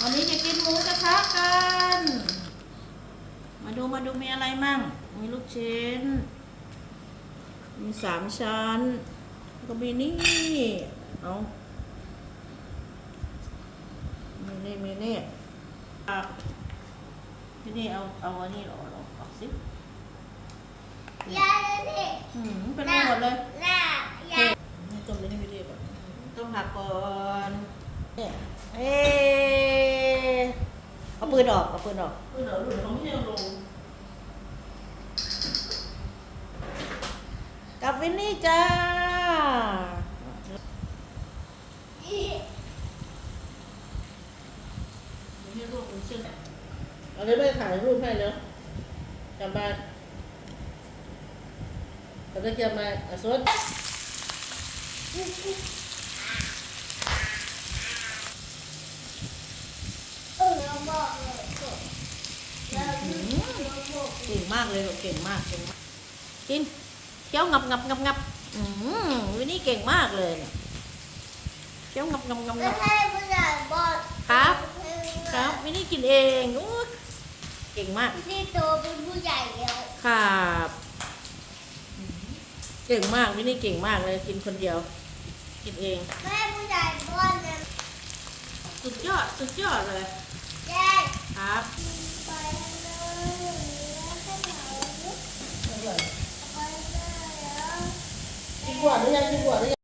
วันนี้จะกินหมูกระทะกัน มาดูมาดูมีอะไรมั่ง มีลูกชิ้น มีสามชั้นแล้วก็มีนี่ เอามีนี่มีนี่อะที่นี่เอาเอาอันนี้เหรอลองออกสิยายนี่อืมเป็นไปหมดเลยน่ายายนี่ต้มเลยนี่ไม่เรียบอะต้มผักก่อนเนี่ยเอ๊ะเอา ปืนออกเอาปืนออกปืนออกปืนเขาไม่ให้เอาลงกับวินนี่จ้า ไม่รูปเป็นเชือกเอาเลยไม่ถ่ายรูปให้เนาะกลับบ้านแล้วก็จะมาอะสดเออเราบอกเลย เราเราบอกเก่งมากเลยลูกเก่งมากเก่งมากกินเคี้ยวงับงับงับงับอืมวินนี่เก่งมากเลยเนี่ยเคี้ยวงับงับงับแล้งัวบให้ผู้ใหญ่บอกครับครับวินนี่กินเองอู้เก่งมากที่โตเป็นผู้ใหญ่แล้วครับเก่งมากวินนี่เก่งมากเลยกินคนเดียว กินเองแม่ผู้ใหญ่บ้านเนี่ยสุดยอดสุดยอดเลยยายครับ ไปเลยแล้วก็เหงา ไปเลยแล้